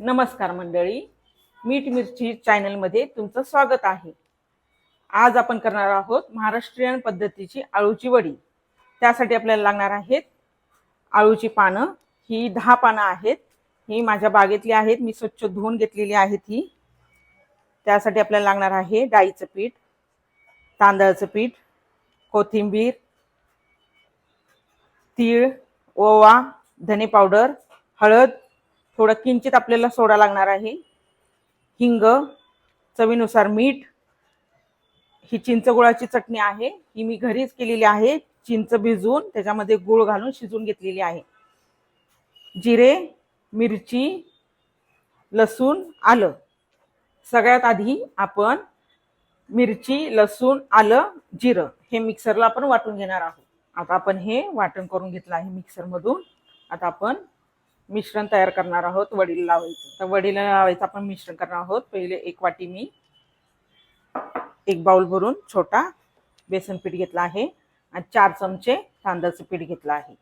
नमस्कार मंडळी. मीठ मिरची चॅनलमध्ये तुमचं स्वागत आहे. आज आपण करणार आहोत महाराष्ट्रीयन पद्धतीची आळूची वडी. त्यासाठी आपल्याला लागणार आहेत आळूची पानं. ही दहा पानं आहेत. ही माझ्या बागेतली आहेत. मी स्वच्छ धुवून घेतलेली आहेत ही. त्यासाठी आपल्याला लागणार आहे डाळीचं पीठ तांदळाचं पीठ कोथिंबीर तीळ ओवा धने पावडर हळद थोडं किंचित आपल्याला सोडा लागणार आहे. हिंग चवीनुसार मीठ ही चिंच गुळाची चटणी आहे. ही मी घरीच केलेली आहे. चिंच भिजवून त्याच्यामध्ये गुळ घालून शिजून घेतलेली आहे. जिरे मिरची लसूण आलं. सगळ्यात आधी आपण मिरची लसूण आलं जिरं हे मिक्सरला आपण वाटून घेणार आहोत. आता आपण हे वाटण करून घेतलं आहे मिक्सरमधून. आता आपण मिश्रण तयार करणार आहोत वडील लावायचं. तर वडील लावायचं आपण मिश्रण करणार आहोत. पहिले एक वाटी मी एक बाउल भरून छोटा बेसन पीठ घेतला आहे आणि चार चमचे तांदळाचं पीठ घेतलं आहे.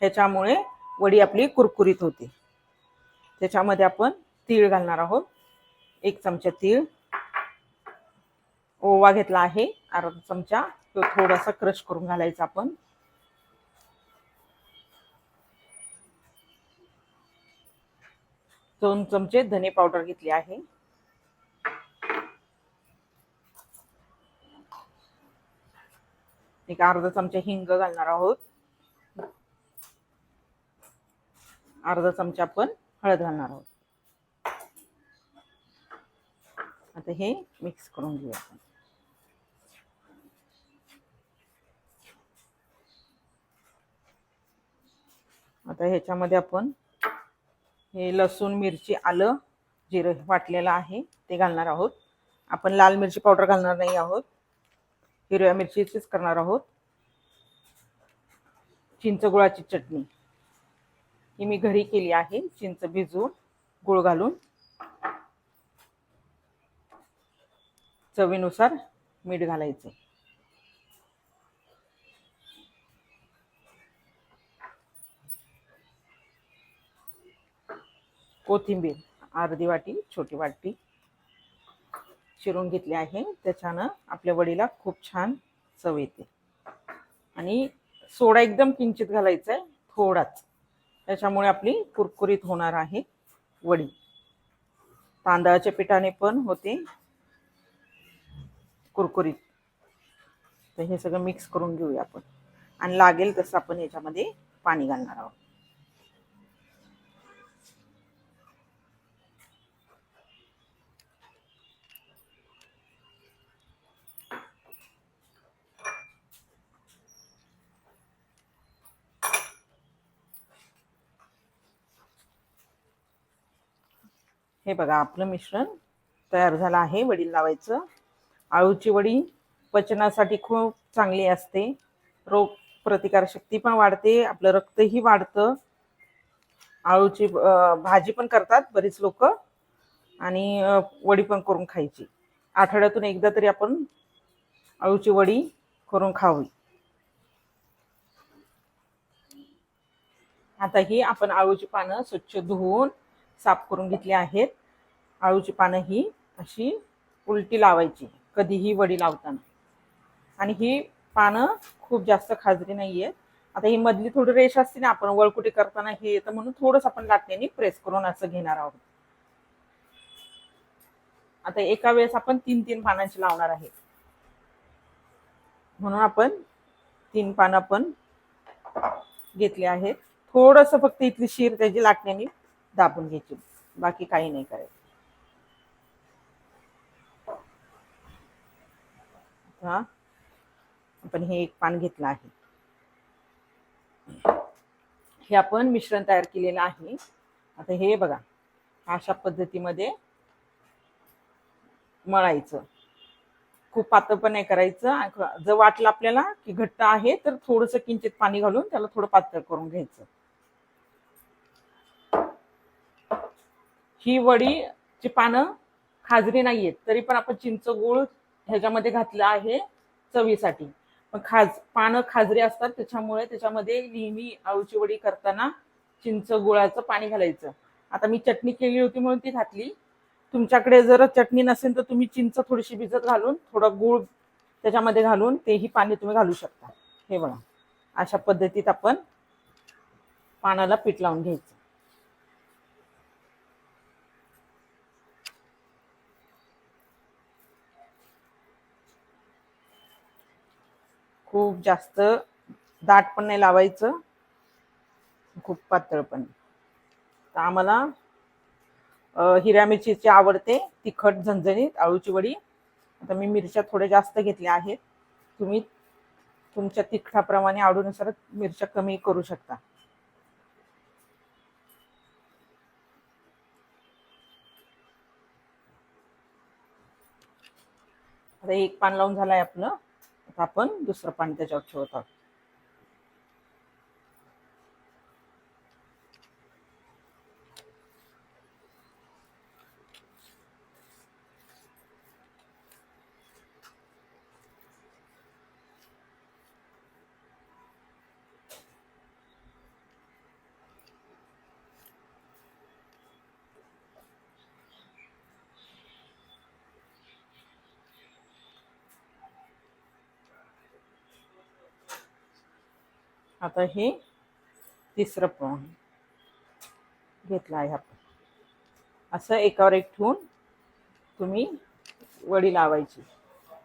ह्याच्यामुळे वडी आपली कुरकुरीत होते. त्याच्यामध्ये आपण तीळ घालणार आहोत. एक चमचा तीळ. ओवा घेतला आहे अर्धा चमचा. तो थोडासा क्रश करून घालायचा आपण. दोन चमचे धने पावडर घेतली आहे. एक अर्धा चमचा हिंग घालणार आहोत. अर्धा चमचा आपण हळद घालणार आहोत. आता हे मिक्स करून घेऊ आपण. आता ह्याच्यामध्ये आपण हे लसूण मिरची आलं जिरं वाटलेलं आहे ते घालणार आहोत. आपण लाल मिरची पावडर घालणार नाही आहोत. हिरव्या मिरचीचीच करणार आहोत. चिंच गुळाची चटणी. ही मी घरी केली आहे चिंच भिजवून गुळ घालून. चवीनुसार मीठ घालायचं. कोथिंबीर अर्धी वाटी छोटी वाटी चिरून घेतली आहे. त्याच्यानं आपल्या वडीला खूप छान चव येते. आणि सोडा एकदम किंचित घालायचा आहे थोडाच. त्याच्यामुळे आपली कुरकुरीत होणार आहे वडी. तांदळाच्या पिठाने पण होते कुरकुरीत. तर हे सगळं मिक्स करून घेऊया आपण. आणि लागेल तसं आपण याच्यामध्ये पाणी घालणार आहोत. हे बघा आपलं मिश्रण तयार झालं आहे वडील लावायचं. आळूची वडी पचनासाठी खूप चांगली असते. रोग प्रतिकारशक्ती पण वाढते आपलं रक्तही वाढतं. आळूची भाजी पण करतात बरीच लोक आणि वडी पण करून खायची. आठवड्यातून एकदा तरी आपण आळूची वडी करून खावी. आता ही आपण आळूची पानं स्वच्छ धुवून साफ करून घेतली आहेत. आळूची पानं ही अशी उलटी लावायची कधीही वडी लावताना. आणि ही पानं खूप जास्त खाजरी नाही आहेत आता ही मधली थोडी रेष असते ना आपण वळकुटी करताना हे येतं म्हणून थोडंसं आपण लाटण्याने प्रेस करून असं घेणार आहोत. आता एका वेळेस आपण तीन तीन पानांची लावणार आहे. म्हणून आपण तीन पानं आपण घेतली आहेत. थोडंसं फक्त इथली शीर त्याची लाटण्याने दाबून घ्यायची. बाकी काही नाही करायचं. हा? आपण हे एक पान घेतलं आहे. हे आपण मिश्रण तयार केलेलं आहे. आता हे बघा अशा पद्धतीमध्ये मळायचं. खूप पातळ पण नाही करायचं. जर वाटलं आपल्याला की घट्ट आहे तर थोडंसं किंचित पाणी घालून त्याला थोडं पातळ करून घ्यायचं. ही वडीची पानं खाजरी नाहीयेत तरी पण आपण चिंच गुळ ह्याच्यामध्ये घातलं आहे चवीसाठी. मग खाज पानं खाजरी असतात त्याच्यामुळे त्याच्यामध्ये नेहमी आळूची वडी करताना चिंच गुळाचं पाणी घालायचं. आता मी चटणी केली होती म्हणून ती घातली. तुमच्याकडे जर चटणी नसेल तर तुम्ही चिंच थोडीशी भिजत घालून थोडं गूळ त्याच्यामध्ये घालून तेही पाणी तुम्ही घालू शकता. हे बघा. अशा पद्धतीत आपण पानाला पीठ लावून घ्यायचं. खूप जास्त दाट पण नाही लावायचं. खूप पातळ पण. तर आम्हाला हिऱ्या मिरचीची आवडते तिखट झणझणीत आळूची वडी. आता मी मिरच्या थोड्या जास्त घेतल्या आहेत. तुम्ही तुमच्या तिखटाप्रमाणे आवडीनुसार मिरच्या कमी करू शकता. आता एक पान लावून झालंय आपलं. आता आपण दुसरं पाणी त्याच्यावर ठेवत आहोत. आता हे तिसरं पण घेतलं आहे आपण. असं एकावर एक ठेवून तुम्ही वडी लावायची.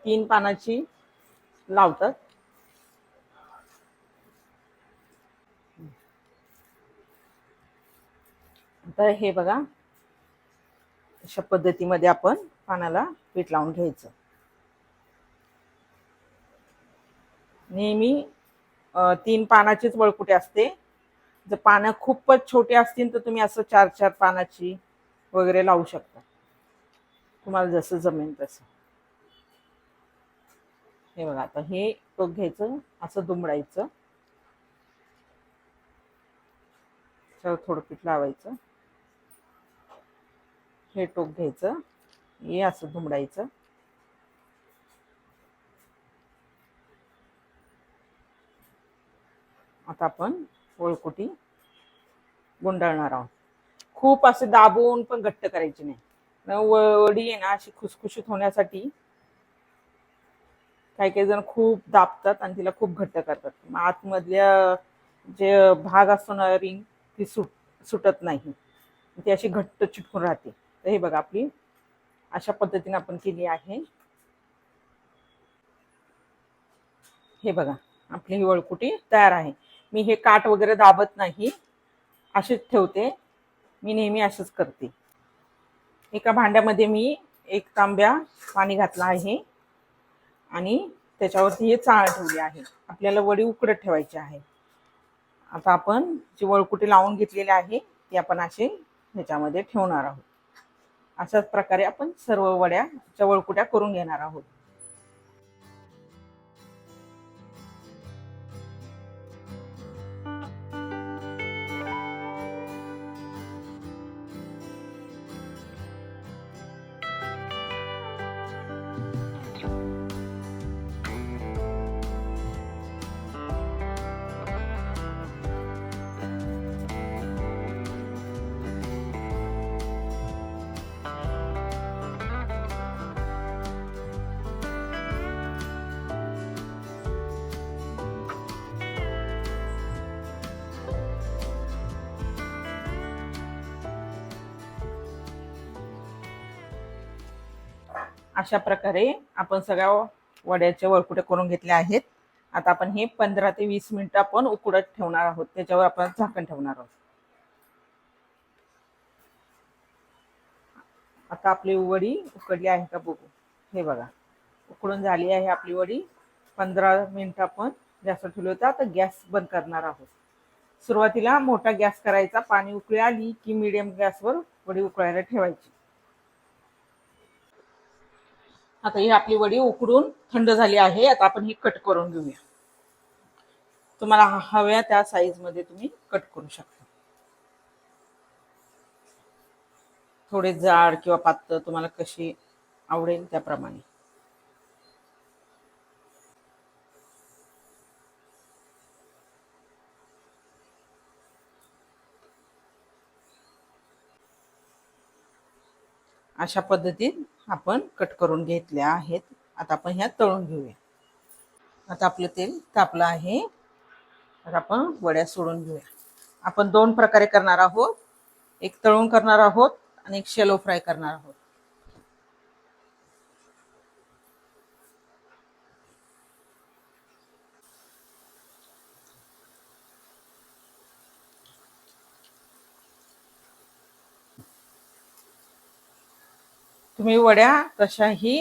तीन पानाची लावतात. आता हे बघा अशा पद्धतीमध्ये आपण पानाला पीठ लावून घ्यायचं. नेहमी तीन पानाचीच वळकुटे असते. जर पानं खूपच छोटे असतील तर तुम्ही असं चार चार पानाची वगैरे लावू शकता. तुम्हाला जसं जमेल तसं. हे बघा आता हे टोक घ्यायचं असं दुमडायचं. त्याच्यावर थोडं पीठ लावायचं. हे टोक घ्यायचं. हे असं दुमडायचं. आता आपण वळकुटी गुंडाळणार आहोत. खूप असे दाबून पण घट्ट करायची नाही. वडी आहे ना अशी खुसखुशीत होण्यासाठी काही काही जण खूप दाबतात आणि तिला खूप घट्ट करतात. मग आतमधल्या जे भाग असतो ना रिंग ती सुट सुटत नाही. ती अशी घट्ट चिटकून राहते. तर हे बघा आपली अशा पद्धतीने आपण केली आहे. हे बघा आपली ही वळकुटी तयार आहे. मी हे काठ वगैरे दाबत नाही. असेच ठेवते. मी नेहमी असेच करते. एका भांड्यामध्ये मी एक तांब्या पाणी घातलं आहे. आणि त्याच्यावरती हे चाळ ठेवली आहे. आपल्याला वडी उकडत ठेवायची आहे. आता आपण जी वळकुटी लावून घेतलेली आहे ती आपण असे ह्याच्यामध्ये ठेवणार आहोत. अशाच प्रकारे आपण सर्व वड्याच्या वळकुट्या करून घेणार आहोत. अशा प्रकारे आपण सगळ्या वड्याच्या वळकुट्या करून घेतल्या आहेत. आता आपण हे पंधरा ते वीस मिनिटं आपण उकडत ठेवणार आहोत. त्याच्यावर आपण झाकण ठेवणार आहोत. आता आपली वडी उकडली आहे का बघू. हे बघा. उकडून झाली आहे आपली वडी. पंधरा मिनिटं आपण गॅसवर ठेवली होती. आता गॅस बंद करणार आहोत. सुरुवातीला मोठा गॅस करायचा. पाणी उकळी आली की मिडियम गॅसवर वडी उकळायला ठेवायची. आता ही आपली वडी उकडून थंड झाली आहे आता आपण ही कट करून घेऊया. तुम्हाला हव्या त्या साईजमध्ये तुम्ही कट करू शकता. थोडे जाड किंवा पातळ तुम्हाला कशी आवडेल त्याप्रमाणे. अशा पद्धतीत आपण कट करून घेतल्या आहेत. आता आपण ह्या तळून घेऊया. आता आपलं तेल तापलं आहे. आता आपण वड्या सोडून घेऊया. आपण दोन प्रकारे करणार आहोत. एक तळून करणार आहोत आणि एक शेलो फ्राय करणार आहोत. तुम्ही वड्या तशाही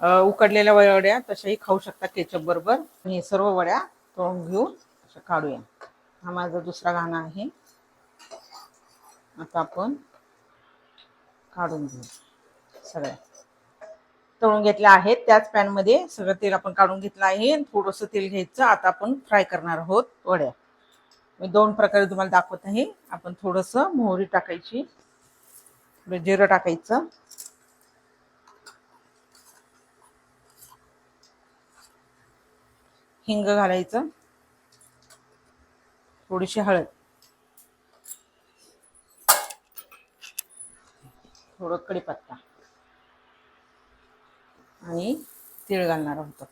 उकडलेल्या वड्या तशाही खाऊ शकता केचप बरोबर. मी हे सर्व वड्या तळून घेऊन अशा काढूया. हा माझा दुसरा गाणा आहे. आता आपण काढून घेऊ. सगळ्या. तळून घेतल्या आहेत. त्याच पॅनमध्ये सगळं तेल आपण काढून घेतलं आहे. आणि थोडंसं तेल घ्यायचं. आता आपण फ्राय करणार आहोत वड्या. मी दोन प्रकारे तुम्हाला दाखवत आहे. आपण थोडंसं मोहरी टाकायची. थोडं जिरं टाकायचं. हिंग घालायचं. थोडीशी हळद. थोडं कढीपत्ता आणि तीळ घालणार आहोत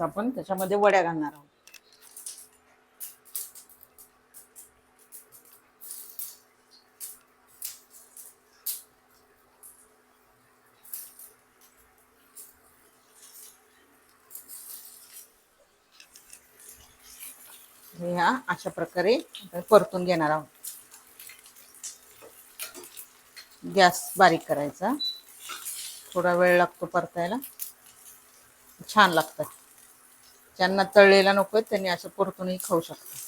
आपण त्याच्यामध्ये वड्या घालणार आहोत. ह्या अशा प्रकारे परतून घेणार आहोत. गॅस बारीक करायचा. थोडा वेळ लागतो परतायला. छान लागतात ज्यांना तळलेला नको त्यांनी असं परतूनही खाऊ शकतात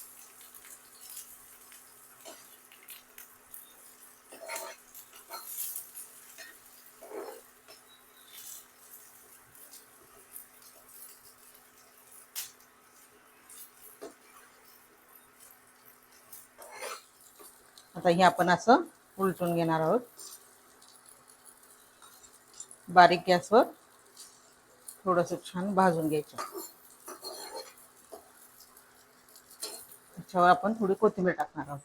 आता हे आपण असं उलटून घेणार आहोत. बारीक गॅसवर थोडंसं छान भाजून घ्यायचं. त्याच्यावर आपण थोडी कोथिंबीर टाकणार आहोत.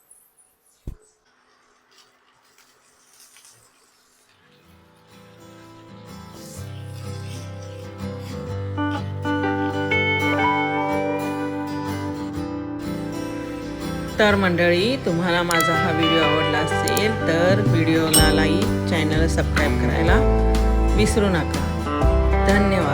तर मंडळी तुम्हाला माझा हा व्हिडिओ आवडला असेल तर व्हिडिओला लाईक चॅनल सबस्क्राईब करायला विसरू नका. धन्यवाद.